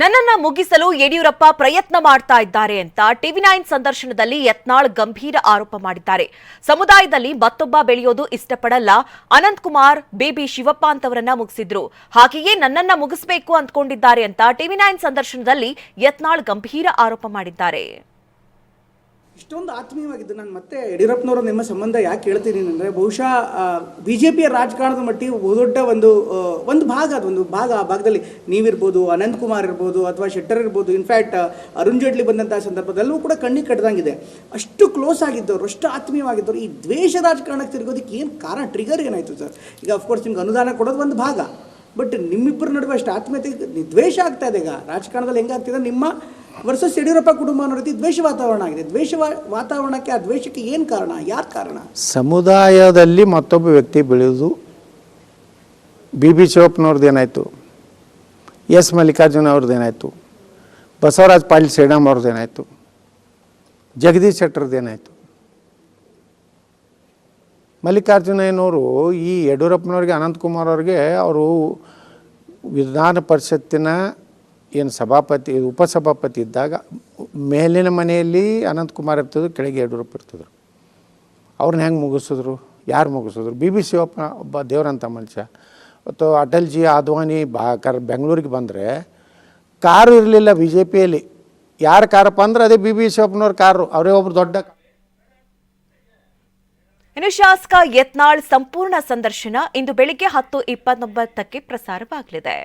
ನನ್ನನ್ನ ಮುಗಿಸಲು ಯಡಿಯೂರಪ್ಪ ಪ್ರಯತ್ನ ಮಾಡ್ತಾ ಇದ್ದಾರೆ ಅಂತ ಟಿವಿ ನೈನ್ ಸಂದರ್ಶನದಲ್ಲಿ ಯತ್ನಾಳ್ ಗಂಭೀರ ಆರೋಪ ಮಾಡಿದ್ದಾರೆ. ಸಮುದಾಯದಲ್ಲಿ ಮತ್ತೊಬ್ಬ ಬೆಳೆಯೋದು ಇಷ್ಟಪಡಲ್ಲ. ಅನಂತ್ ಕುಮಾರ್, ಬೇಬಿ ಶಿವಪ್ಪ ಅಂತವರನ್ನ ಮುಗಿಸಿದ್ರು. ಹಾಗೆಯೇ ನನ್ನನ್ನ ಮುಗಿಸಬೇಕು ಅಂದ್ಕೊಂಡಿದ್ದಾರೆ ಅಂತ ಟಿವಿ ನೈನ್ ಸಂದರ್ಶನದಲ್ಲಿ ಯತ್ನಾಳ್ ಗಂಭೀರ ಆರೋಪ ಮಾಡಿದ್ದಾರೆ. ಇಷ್ಟೊಂದು ಆತ್ಮೀಯವಾಗಿದ್ದು ನಾನು ಮತ್ತೆ ಯಡಿಯೂರಪ್ಪನವರ ನಿಮ್ಮ ಸಂಬಂಧ ಯಾಕೆ ಹೇಳ್ತೀನಿ ಅಂದರೆ ಬಹುಶಃ ಬಿ ಜೆ ಪಿಯ ರಾಜಕಾರಣದ ಮಟ್ಟಿಗೆ ಬಹುದೊಡ್ಡ ಒಂದು ಒಂದು ಭಾಗ ಅದು, ಒಂದು ಭಾಗ ಆ ಭಾಗದಲ್ಲಿ. ನೀವಿರ್ಬೋದು, ಅನಂತ್ ಕುಮಾರ್ ಇರ್ಬೋದು, ಅಥವಾ ಶೆಟ್ಟರ್ ಇರ್ಬೋದು ಇನ್ಫ್ಯಾಕ್ಟ್ ಅರುಣ್ ಜೇಟ್ಲಿ ಬಂದಂಥ ಸಂದರ್ಭದಲ್ಲೂ ಕೂಡ ಕಣ್ಣಿ ಕಟ್ಟದಂಗಿದೆ ಅಷ್ಟು ಕ್ಲೋಸ್ ಆಗಿದ್ದವರು, ಅಷ್ಟು ಆತ್ಮೀಯವಾಗಿದ್ದವರು, ಈ ದ್ವೇಷ ರಾಜಕಾರಣಕ್ಕೆ ತಿರುಗೋದಕ್ಕೆ ಏನು ಕಾರಣ? ಟ್ರಿಗರ್ ಏನಾಯಿತು ಸರ್? ಈಗ ಅಫ್ಕೋರ್ಸ್ ನಿಮ್ಗೆ ಅನುದಾನ ಕೊಡೋದು ಒಂದು ಭಾಗ. ಬಟ್ ನಿಮ್ಮಿಬ್ಬರ ನಡುವೆ ಅಷ್ಟು ಆತ್ಮೀಯತೆ, ದ್ವೇಷ ಆಗ್ತಾ ಇದೆ ಈಗ. ರಾಜಕಾರಣದಲ್ಲಿ ಹೆಂಗಾಗ್ತಿದೆ ನಿಮ್ಮ ವರ್ಸಸ್ ಯಡಿಯೂರಪ್ಪ ಕುಟುಂಬ ಅನ್ನೋ ರೀತಿ ದ್ವೇಷ ವಾತಾವರಣ ಆಗಿದೆ. ದ್ವೇಷ ವಾತಾವರಣಕ್ಕೆ, ಆ ದ್ವೇಷಕ್ಕೆ ಏನು ಕಾರಣ? ಯಾರು ಕಾರಣ? ಸಮುದಾಯದಲ್ಲಿ ಮತ್ತೊಬ್ಬ ವ್ಯಕ್ತಿ ಬೆಳೆಯೋದು ಬಿ ಬಿ ಶಿವಪ್ಪನವ್ರದ್ದು ಏನಾಯಿತು? ಎಸ್ ಮಲ್ಲಿಕಾರ್ಜುನ ಅವ್ರದ್ದು ಏನಾಯಿತು? ಬಸವರಾಜ್ ಪಾಟೀಲ್ ಶ್ರೀರಾಮ್ ಅವ್ರದ್ದು ಏನಾಯಿತು? ಜಗದೀಶ್ ಶೆಟ್ಟರ್ದು ಏನಾಯಿತು? ಮಲ್ಲಿಕಾರ್ಜುನಯ್ಯನವರು ಈ ಯಡಿಯೂರಪ್ಪನವ್ರಿಗೆ, ಅನಂತಕುಮಾರ್ ಅವ್ರಿಗೆ ಅವರು ವಿಧಾನ ಪರಿಷತ್ತಿನ ಏನು ಸಭಾಪತಿ, ಉಪಸಭಾಪತಿ ಇದ್ದಾಗ ಮೇಲಿನ ಮನೆಯಲ್ಲಿ ಅನಂತಕುಮಾರ್ ಇರ್ತಿದ್ರು, ಕೆಳಗೆ ಯಡಿಯೂರಪ್ಪ ಇರ್ತಿದ್ರು. ಅವ್ರನ್ನ ಹೆಂಗೆ ಮುಗಿಸಿದ್ರು? ಯಾರು ಮುಗಿಸಿದ್ರು? ಬಿ ಬಿ ಶಿವಪ್ಪ ಒಬ್ಬ ದೇವರಂತ ಮನುಷ್ಯ. ಮತ್ತು ಅಟಲ್ಜಿ ಆದ್ವಾನಿ ಬಾ ಕರ್ ಬೆಂಗಳೂರಿಗೆ ಬಂದರೆ ಕಾರು ಇರಲಿಲ್ಲ ಬಿ ಜೆ ಪಿಯಲ್ಲಿ. ಯಾರು ಕಾರಪ್ಪ ಅಂದ್ರೆ ಅದೇ ಬಿ ಬಿ ಶಿವಪ್ಪನವ್ರ ಕಾರು. ಅವರೇ ಒಬ್ರು ದೊಡ್ಡ ಇನ್ನು ಶಾಸಕ ಯತ್ನಾಳ್ ಸಂಪೂರ್ಣ ಸಂದರ್ಶನ ಇಂದು ಬೆಳಿಗ್ಗೆ ಹತ್ತು ಇಪ್ಪತ್ತೊಂಬತ್ತಕ್ಕೆ ಪ್ರಸಾರವಾಗಲಿದೆ.